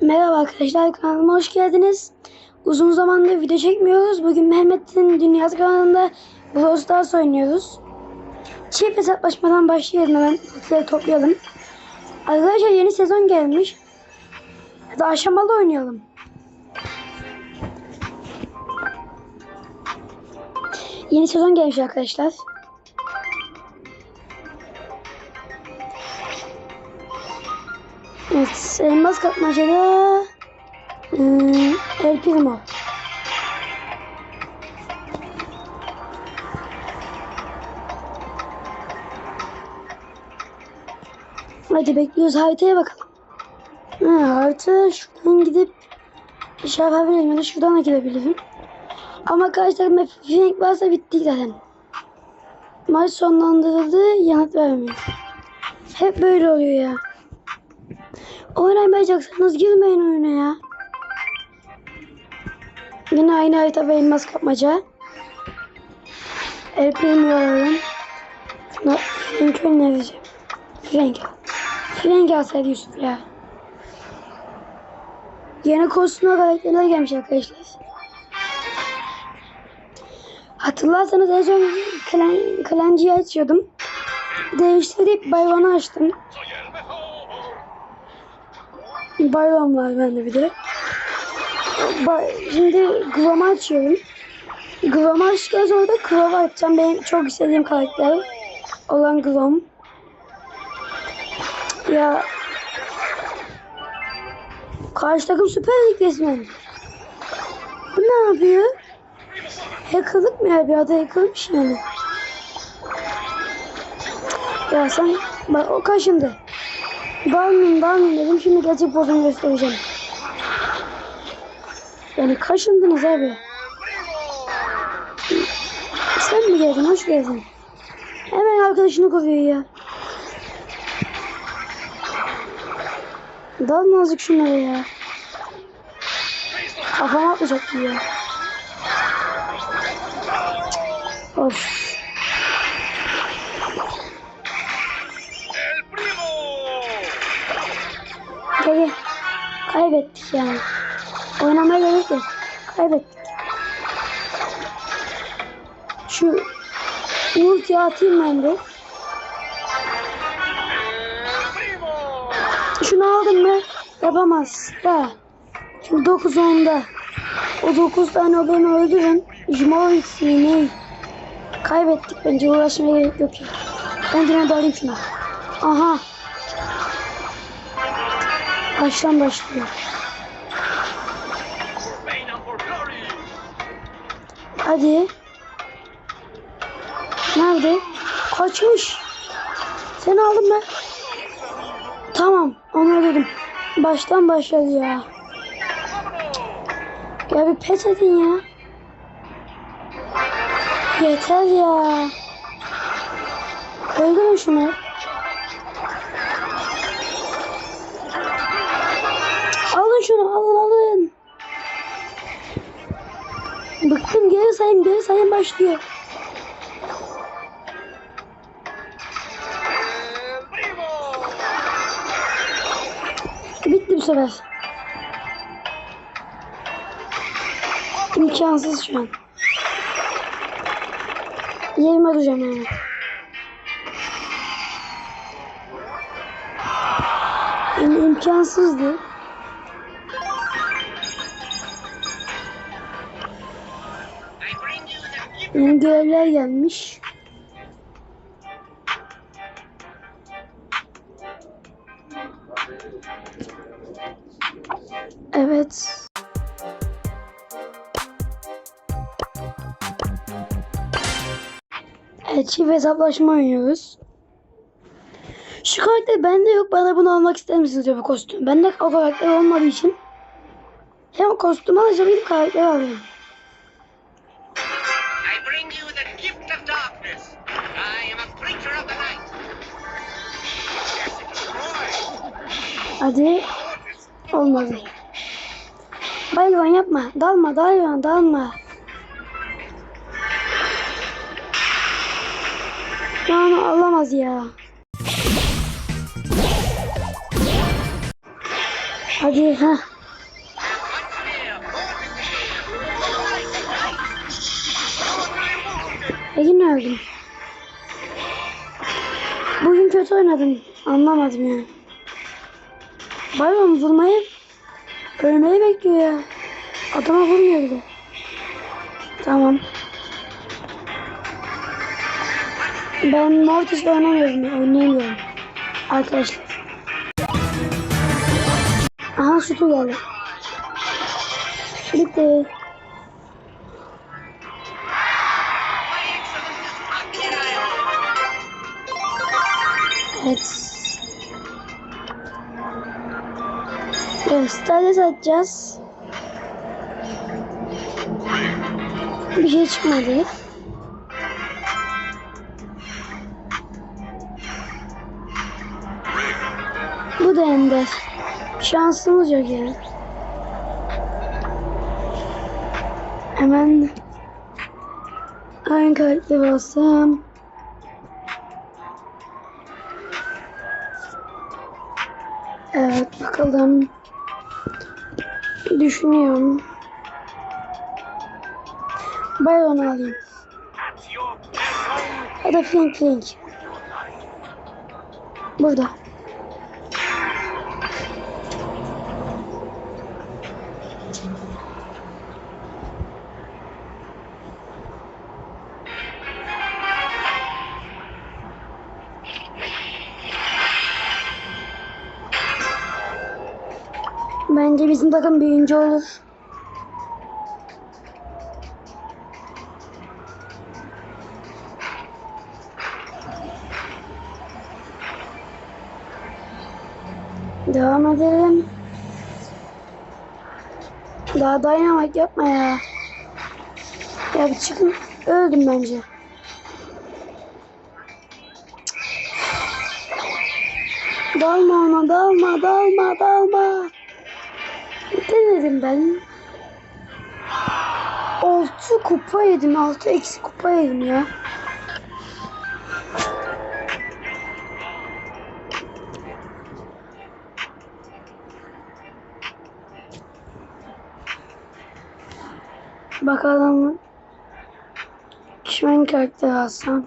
Merhaba arkadaşlar kanalıma hoş geldiniz. Uzun zamandır video çekmiyoruz. Bugün Mehmet'in Dünyası kanalında Brawl Stars oynuyoruz. Çift hesaplaşmadan başlayalım hemen. Kutuları toplayalım. Arkadaşlar yeni sezon gelmiş. Hadi aşamalı oynayalım. Yeni sezon gelmiş arkadaşlar. Elmas kapmacada hmm, El Primo. Hadi bekliyoruz haritaya bakalım. Ha, harita şuradan gidip şey yapabilirim ya da şuradan da gidebilirim. Ama arkadaşlar Frank varsa bittik zaten. Maç sonlandırıldı yanıt vermiyor. Hep böyle oluyor ya. Oynamayacaksanız girmeyin oyuna ya. Yine aynı harita ve elmas kapmaca. El alalım. Şuna Frank önereceğim. Frank al. Frank alsaydı Yusuf ya. Yeni kostümler karakterler gelmiş arkadaşlar. Hatırlarsanız en son klan, klancıyı açıyordum. Değiştirip bayvanı açtım. Bayram var bende bir de. Ba- Şimdi Glam'ı açıyorum. Glam'ı açtıktan sonra da Krov'u açacağım. Benim çok istediğim karakter olan Glam. Ya Karşı takım süper lig resmen. Bu ne yapıyor? Hackerlık mı ya? Bir adı hackermış yani. Ya sen bak o kaşındı. Dalmayayım dalmayayım dedim şimdi gerçek bozumu göstereceğim. Yani kaşındınız abi. Sen mi geldin? Hoş geldin. Hemen arkadaşını kovuyor ya. Dalma azıcık şunlara ya. Kafama atlayacak ya. Of. Kaybettik yani. Oynamaya gerek yok. Kaybettik. Şu ulti atayım ben de. Şunu aldım mı? Yapamaz. Da. Şimdi 9 onda. O 9 tane o beni öldürün. Jmovic ne? Kaybettik bence uğraşmaya gerek yok ya. Ben yine dalayım şuna. Aha. Baştan başlıyor. Hadi. Nerede? Kaçmış. Sen aldın mı? Tamam. Öldürdüm. Baştan başladı ya. Ya bir pes edin ya. Yeter ya. Öldürün şunu. Şunu alın alın. Bıktım geri sayım geri sayım başlıyor. Bitti bu sefer. İmkansız şu an. Yerime duracağım. Yani imkansızdı. Yeni gelmiş. Evet. Evet çift hesaplaşma oynuyoruz. Şu karakter bende yok. Bana bunu almak ister misiniz diyor bu kostüm. Bende o karakter olmadığı için hem kostüm alacağım hem karakter alayım. Hadi. Olmadı. Bayılvan yapma. Dalma dalma dalma. Yani alamaz ya. Hadi ha. E yine öldüm. Bugün kötü oynadım. Anlamadım yani. Bayram vurmayı ölmeyi bekliyor ya. Adama vurmuyor bile. Tamam. Ben Mortis oynamıyorum. ya, Oynayamıyorum. Arkadaşlar. Aha şutu geldi. Bitti. Evet. Stardust atacağız. Bir şey çıkmadı. Bu da ender. Şansımız yok yani. Hemen aynı kartı bassam. Evet bakalım. Düşünüyorum. Bayon alayım. Ya da Flink Flink. Burada. Bence bizim takım birinci olur. Devam edelim. Daha dayanamak yapma ya. Ya bir çıkın. Öldüm bence. Dalma ona dalma dalma dalma. Ne dedim ben? 6 kupa yedim. 6 eksi kupa yedim ya. Bakalım kimin karakter alsam.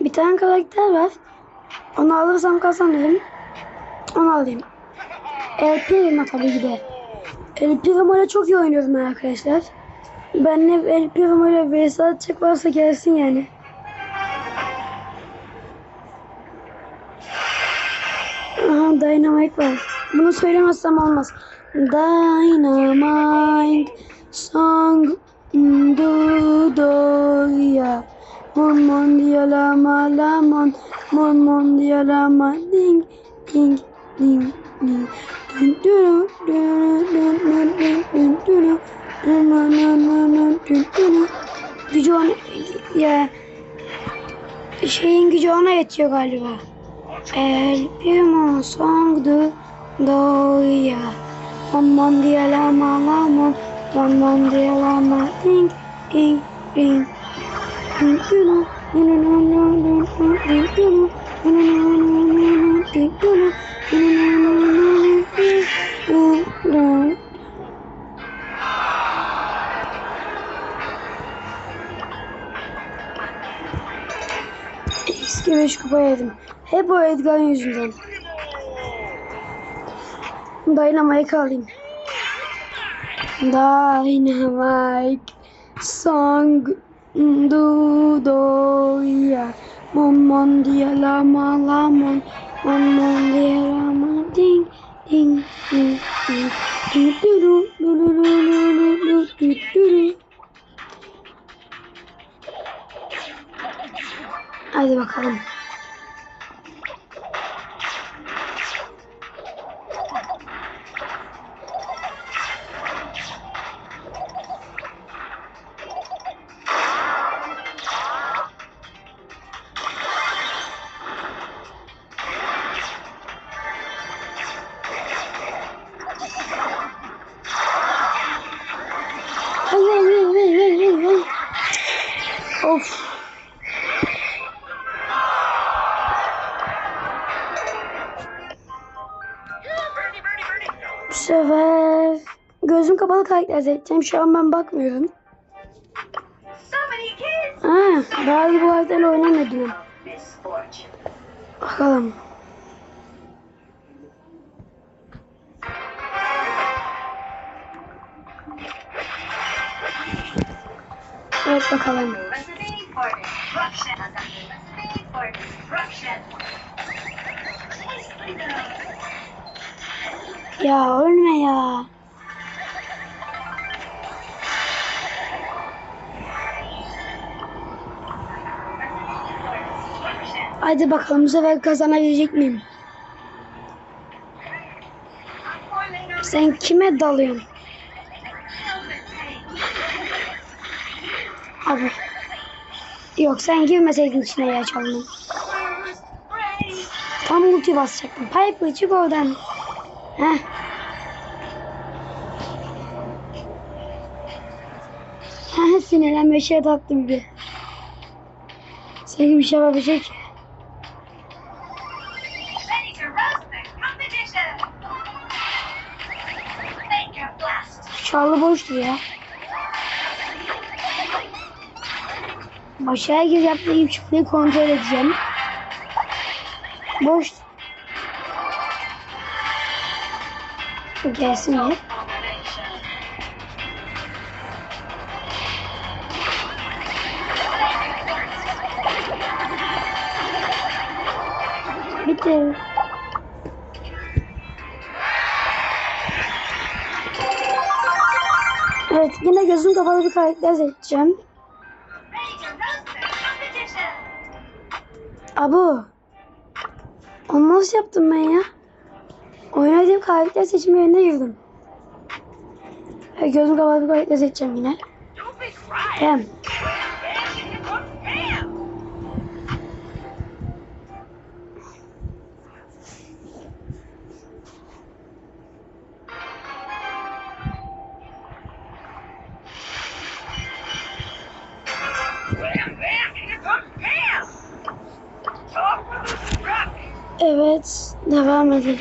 Bir tane karakter var. Onu alırsam kazanırım. Onu alayım. El Primo tabii ki de. El Primo ile çok iyi oynuyorum ben arkadaşlar. Benle El Primo ile vs atacak varsa gelsin yani. Aha Dynamite var. Bunu söylemezsem olmaz. Dynamite song do do ya. Mon mon dia la ma la mon mon mon la ma ding ding ding ding ding ding ding ding ding ding ding ding ding ding ding ding ding Gücü ona ya şeyin gücü ona yetiyor galiba. El primo song do do ya. Mon mon dia la ma la mon mon mon dia la ma ding ding ding Eski 5 kupa yedim. Hep o Edgar yüzünden. Dynamite alayım. Dynamite song do do ya mon mon dia la ma la mon mon mon dia la kapalı karakter seçeceğim. Şu an ben bakmıyorum. Ha, daha bu karakterle oynamadım. Bakalım. Evet bakalım. Ya ölme ya. Hadi bakalım bu sefer kazanabilecek miyim? Sen kime dalıyorsun? Abi. Yok sen girmeseydin içine ya çalının. Tam ulti basacaktım. Piper çık oradan. Heh. Sinirlenme şey taktım bir. Senin bir şey yapabilecek. Boştu ya. Başa gir yaptığı çıkmayı kontrol edeceğim. Boş. Gelsin. Domination. Bitti. Evet yine gözüm kapalı bir karakter seçeceğim. Abu. Onu nasıl yaptım ben ya? Oynadığım karakter seçimi yerine girdim. Evet, gözüm kapalı bir karakter seçeceğim yine. Hem. Evet. Devam edelim.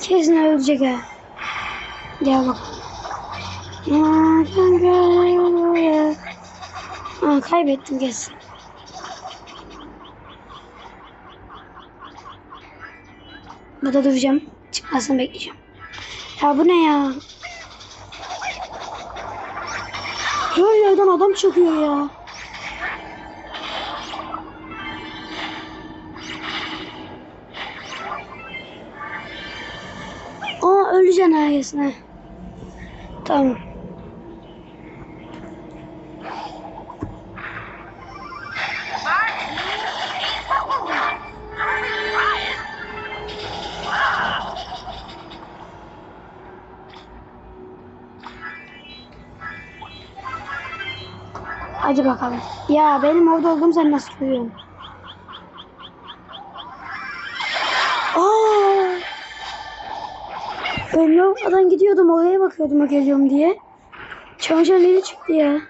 Kesin ölecek ha. Gel bak. Ha, kaybettim kesin. Burada duracağım. Çıkmasını bekleyeceğim. Ya bu ne ya? Her yerden adam çıkıyor ya. Öleceksin herkesine. Tamam. Hadi bakalım. Ya benim orada olduğum sen nasıl görüyorsun? Ben yoldan gidiyordum oraya bakıyordum geliyorum diye. Çamaşır neri çıktı ya.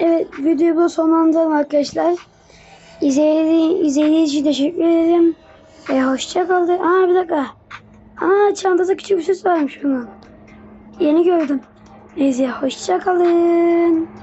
Evet videoyu burada sonlandıralım arkadaşlar. İzlediğiniz izlediğiniz için teşekkür ederim. Ve hoşça kalın. Aa bir dakika. Aa çantada küçük bir süs varmış bunun. Yeni gördüm. Neyse hoşça kalın.